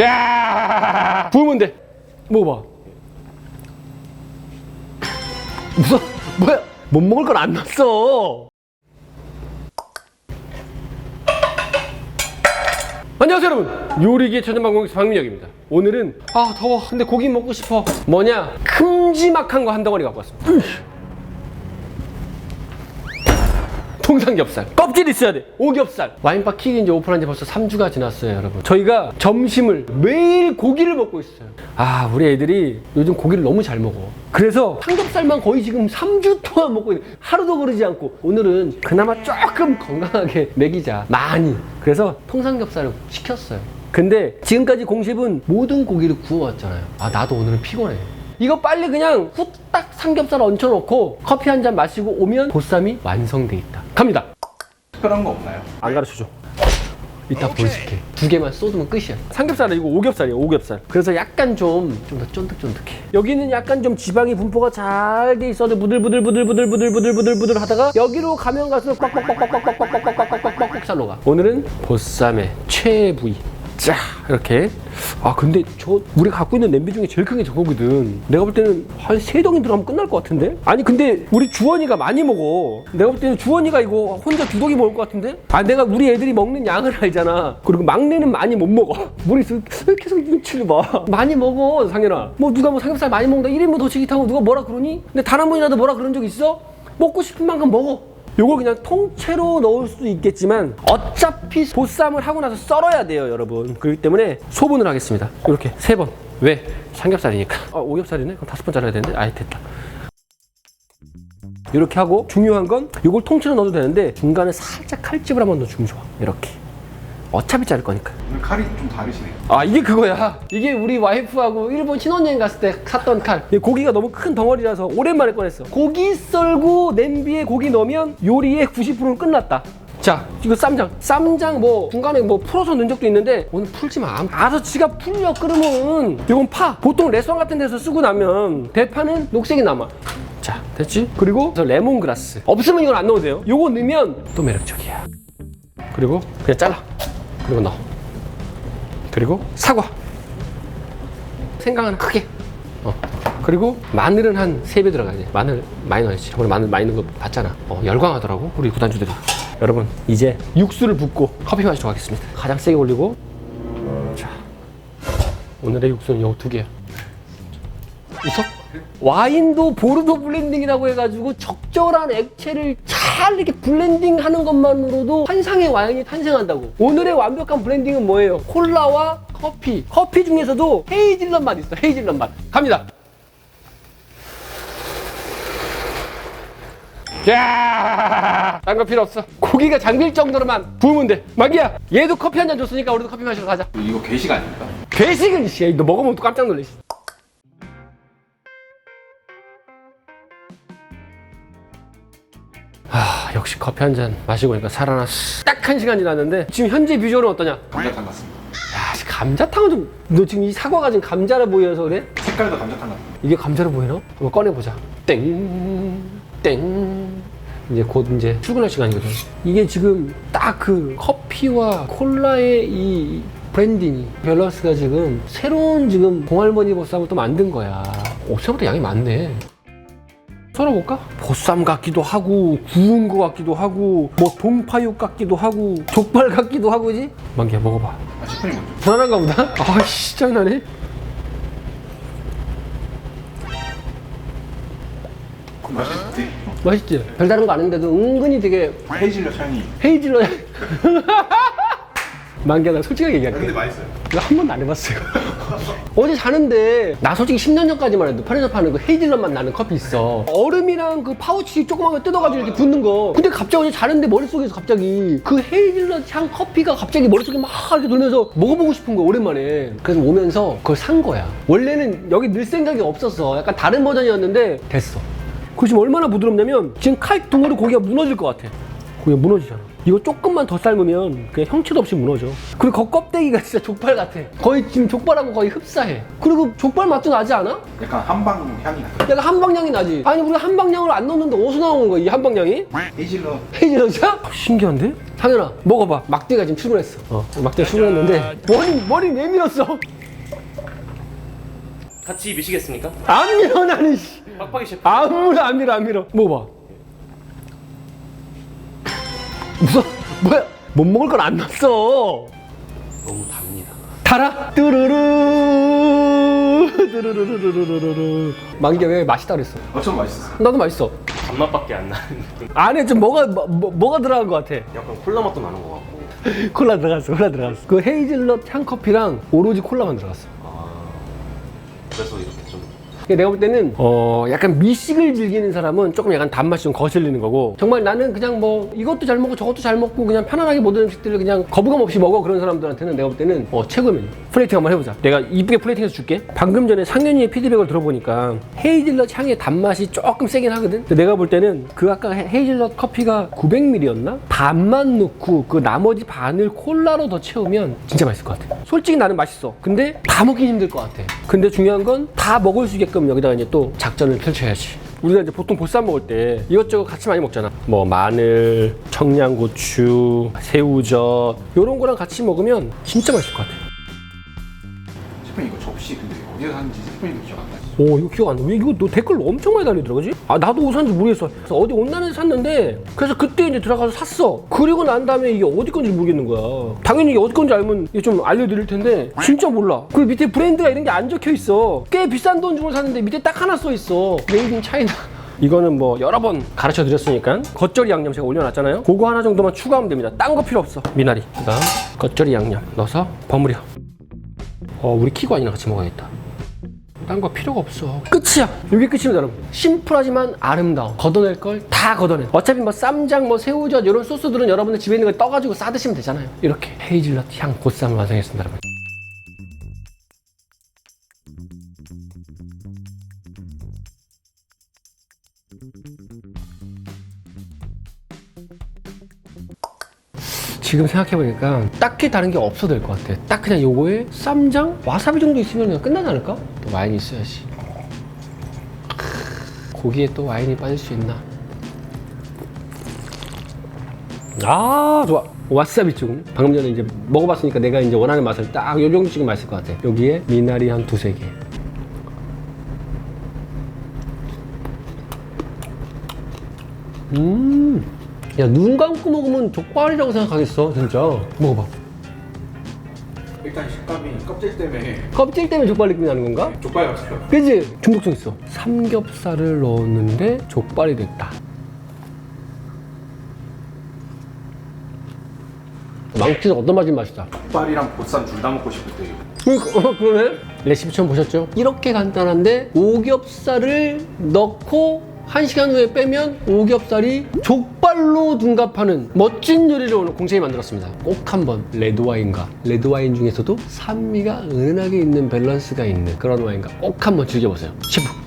야! 부으면 돼. 먹어봐. 무슨 뭐야? 못 먹을 건 안 났어. 안녕하세요 여러분. 요리기의 천연방공에서 박민혁입니다. 오늘은 아 더워. 근데 고기 먹고 싶어. 뭐냐? 큼지막한 거 한 덩어리 갖고 왔습니다. 으이 통삼겹살. 껍질 있어야 돼. 오겹살. 와인바 킥이 이제 오픈한 지 벌써 3주가 지났어요 여러분. 저희가 점심을 매일 고기를 먹고 있어요. 아 우리 애들이 요즘 고기를 너무 잘 먹어. 그래서 삼겹살만 거의 지금 3주 동안 먹고 있는 하루도 그러지 않고 오늘은 그나마 조금 건강하게 먹이자. 많이. 그래서 통삼겹살을 시켰어요. 근데 지금까지 공식은 모든 고기를 구워왔잖아요. 아 나도 오늘은 피곤해 이거 빨리 그냥 후딱 삼겹살 얹혀놓고 커피 한 잔 마시고 오면 보쌈이 완성돼 있다. 갑니다. 특별한 거 없나요? 안 가르쳐줘. 이따 보여줄게. 두 개만 쏟으면 끝이야. 삼겹살은 이거 오겹살이야, 오겹살. 그래서 약간 좀, 좀 더 쫀득쫀득해. 여기는 약간 좀 지방이 분포가 잘 돼 있어도 부들부들부들부들부들부들부들부들 하다가 여기로 가면 갈수록 꽉꽉꽉꽉꽉꽉꽉꽉꽉꽉꽉꽉꽉꽉 살로 가. 오늘은 보쌈의 최애 부위. 자 이렇게. 아 근데 저 우리가 갖고 있는 냄비 중에 제일 큰 게 저거거든. 내가 볼 때는 한 세 덩이 들어가면 끝날 것 같은데? 아니 근데 우리 주원이가 많이 먹어. 내가 볼 때는 주원이가 이거 혼자 두 덩이 먹을 것 같은데? 아 내가 우리 애들이 먹는 양을 알잖아. 그리고 막내는 많이 못 먹어. 왜 계속 눈치를 봐? 많이 먹어 상현아. 뭐 누가 뭐 삼겹살 많이 먹는다. 1인분 더 시키타고 누가 뭐라 그러니? 근데 단 한 번이라도 뭐라 그런 적 있어? 먹고 싶은 만큼 먹어 요걸 그냥 통째로 넣을 수도 있겠지만 어차피 보쌈을 하고 나서 썰어야 돼요 여러분. 그렇기 때문에 소분을 하겠습니다. 이렇게 세 번. 왜? 삼겹살이니까. 아 오겹살이네? 그럼 다섯 번 잘라야 되는데? 아예 됐다. 이렇게 하고 중요한 건 이걸 통째로 넣어도 되는데 중간에 살짝 칼집을 한번 넣어주면 좋아. 이렇게 어차피 자를 거니까. 오늘 칼이 좀 다르시네요. 아 이게 그거야. 이게 우리 와이프하고 일본 신혼여행 갔을 때 샀던 칼. 고기가 너무 큰 덩어리라서 오랜만에 꺼냈어. 고기 썰고 냄비에 고기 넣으면 요리의 90%는 끝났다. 자 이거 쌈장. 쌈장 뭐 중간에 뭐 풀어서 넣은 적도 있는데 오늘 풀지 마. 알아서 지가 풀려 끓으면. 이건 파. 보통 레스토랑 같은 데서 쓰고 나면 대파는 녹색이 남아. 자 됐지? 그리고 저 레몬그라스. 없으면 이건 안 넣어도 돼요. 요거 넣으면 또 매력적이야. 그리고 그냥 잘라 그리고 넣어 그리고 사과. 생강은 크게. 어. 그리고 마늘은 한세배 들어가야지 마늘 많이 넣어야지. 저번에 마늘 많이 넣은 거 봤잖아. 어, 열광하더라고 우리 구단주들이. 여러분 이제 육수를 붓고 커피 마시러 가겠습니다. 가장 세게 올리고. 자 오늘의 육수는 요두 개야 웃어? 와인도 보르도 블렌딩이라고 해가지고 적절한 액체를 잘 이렇게 블렌딩 하는 것만으로도 환상의 와인이 탄생한다고. 오늘의 완벽한 블렌딩은 뭐예요? 콜라와 커피. 커피 중에서도 헤이즐넛 맛 있어. 헤이즐넛 맛. 갑니다. 야, 딴거 필요 없어. 고기가 잠길 정도로만 부으면 돼. 마기야, 얘도 커피 한 잔 줬으니까 우리도 커피 마시러 가자. 이거 괴식 아닙니까? 괴식은 씨, 너 먹으면 또 깜짝 놀래. 씨. 역시 커피 한 잔 마시고 오니까 살아났어. 딱 한 시간 지났는데 지금 현재 비주얼은 어떠냐? 감자탕 같습니다. 야, 씨, 감자탕은 좀, 너 지금 이 사과가 지금 감자라 보여서 그래? 색깔도 감자탕 같습니다. 이게 감자로 보이나? 이거 꺼내보자. 땡, 땡. 이제 곧 이제 출근할 시간이거든. 이게 지금 딱 그 커피와 콜라의 이 브랜딩이 밸런스가 지금 새로운 지금 봉할머니 보쌈을 또 만든 거야. 오, 생각보다 양이 많네. 썰어볼까? 보쌈 같기도 하고 구운 거 같기도 하고 뭐 동파육 같기도 하고 족발 같기도 하고 그지? 만기야 먹어봐. 아, 셰프님 먼저. 불안한가 보다? 아씨 짱나네 맛있지? 맛있지? 별다른 거 아닌데도 은근히 되게 헤이즐넛 향이. 헤이즐넛 만기야 나 솔직하게 얘기할게 맛있어요. 이거 한 번도 안 해봤어요. 어제 자는데 나 솔직히 10년 전까지만 해도 편의점 파는 그 헤이즐넛 맛 나는 커피 있어. 얼음이랑 그 파우치 조그만 거 뜯어가지고 이렇게 붓는 거. 근데 갑자기 어제 자는데 머릿속에서 갑자기 그 헤이즐넛 향 커피가 갑자기 머릿속에 막 이렇게 돌면서 먹어보고 싶은 거야 오랜만에. 그래서 오면서 그걸 산 거야. 원래는 여기 넣을 생각이 없었어 약간 다른 버전이었는데 됐어. 그 지금 얼마나 부드럽냐면 지금 칼 둥으로 고기가 무너질 것 같아. 고기가 무너지잖아 이거 조금만 더 삶으면 그냥 형체도 없이 무너져. 그리고 그 껍데기가 진짜 족발 같아. 거의 지금 족발하고 거의 흡사해. 그리고 족발 맛도 나지 않아? 약간 한방 향이 나. 약간 한방향이 나지. 아니 우리가 한방향을 안 넣는데 어디서 나오는 거야 이 한방향이? 헤이즐넛 헤이즐넛이야? 신기한데? 상현아 먹어봐. 막대가 지금 출근했어. 어, 막대가 출근했는데 머리 머리 내밀었어. 같이 미시겠습니까? 안 밀어 나는. 씨. 빡빡이 셰프 아무도 안 밀어 안 밀어. 먹어봐. 무슨 뭐야? 못 먹을 걸안 넣었어. 너무 답니다 달아 뚜루루 뚜루루루루루루 만개 왜 맛있다 그랬어? 어쩜 맛있었어. 나도 맛있어. 단맛밖에 안 나는 안에 좀 뭐가 뭐, 뭐- 뭐 가 들어간 것 같아. 약간 콜라 맛도 나는 것 같고 콜라 들어갔어, 콜라 들어갔어. 그 헤이즐넛 향 커피랑 오로지 콜라만 들어갔어. 아 그래서 이렇게 내가 볼 때는 어. 약간 미식을 즐기는 사람은 조금 약간 단맛이 좀 거슬리는 거고 정말 나는 그냥 뭐 이것도 잘 먹고 저것도 잘 먹고 그냥 편안하게 모든 음식들을 그냥 거부감 없이 먹어 그런 사람들한테는 내가 볼 때는 어 최고의 메뉴 플레이팅 한번 해보자. 내가 이쁘게 플레이팅해서 줄게. 방금 전에 상현이의 피드백을 들어보니까 헤이즐넛 향의 단맛이 조금 세긴 하거든? 근데 내가 볼 때는 그 아까 헤- 헤이즐넛 커피가 900ml였나? 반만 넣고 그 나머지 반을 콜라로 더 채우면 진짜 맛있을 것 같아. 솔직히 나는 맛있어. 근데 다 먹기 힘들 것 같아. 근데 중요한 건 다 먹을 수 있게 끔 여기다가 이제 또 작전을 펼쳐야지 우리가 이제 보통 보쌈 먹을 때 이것저것 같이 많이 먹잖아 뭐 마늘, 청양고추, 새우젓 이런 거랑 같이 먹으면 진짜 맛있을 것 같아 셰프님 이거 접시 근데 어디서 샀는지 셰프님도 기억 안 나지? 오 이거 기억 안 나. 왜 이거 너 댓글 엄청 많이 달리더라, 그지? 아 나도 샀는지 모르겠어. 그래서 어디 온라인에서 샀는데 그래서 그때 이제 들어가서 샀어. 그리고 난 다음에 이게 어디 건지 모르겠는 거야. 당연히 이게 어디 건지 알면 이게 좀 알려드릴 텐데 진짜 몰라. 그 밑에 브랜드가 이런 게 안 적혀 있어. 꽤 비싼 돈 주고 샀는데 밑에 딱 하나 써 있어. 메이드 인 차이나. 이거는 뭐 여러 번 가르쳐 드렸으니까 겉절이 양념 제가 올려놨잖아요. 그거 하나 정도만 추가하면 됩니다. 딴 거 필요 없어. 미나리. 그다음 겉절이 양념 넣어서 버무려. 어 우리 키관이랑 같이 먹어야겠다. 딴 거 필요가 없어. 끝이야. 이게 끝입니다, 여러분. 심플하지만 아름다워. 걷어낼 걸 다 걷어내. 어차피 뭐 쌈장, 뭐 새우젓 이런 소스들은 여러분들 집에 있는 걸 떠가지고 싸 드시면 되잖아요. 이렇게 헤이즐넛 향 보쌈을 완성했습니다, 여러분. 지금 생각해보니까 딱히 다른 게 없어도 될 것 같아. 딱 그냥 요거에 쌈장, 와사비 정도 있으면 그냥 끝나지 않을까? 또 와인이 있어야지. 고기에 또 와인이 빠질 수 있나? 아, 좋아. 와사비 조금. 방금 전에 이제 먹어봤으니까 내가 이제 원하는 맛을 딱 요 정도씩은 맛있을 것 같아. 여기에 미나리 한 두세 개. 음. 야, 눈 감고 먹으면 족발이라고 생각하겠어, 진짜. 먹어봐. 일단 식감이 껍질 때문에 껍질 때문에 족발 느낌이 나는 건가? 족발 같아요. 그지? 중독성 있어. 삼겹살을 넣었는데 족발이 됐다. 망치는 어떤 맛이 맛이다. 족발이랑 보쌈 둘 다 먹고 싶을 때 그러니까, 어, 그러네? 레시피 처음 보셨죠? 이렇게 간단한데 오겹살을 넣고 한 시간 후에 빼면 오겹살이 족발로 둔갑하는 멋진 요리를 오늘 공채이 만들었습니다. 꼭 한번 레드와인과 레드와인 중에서도 산미가 은은하게 있는 밸런스가 있는 그런 와인과 꼭 한번 즐겨보세요. 셰프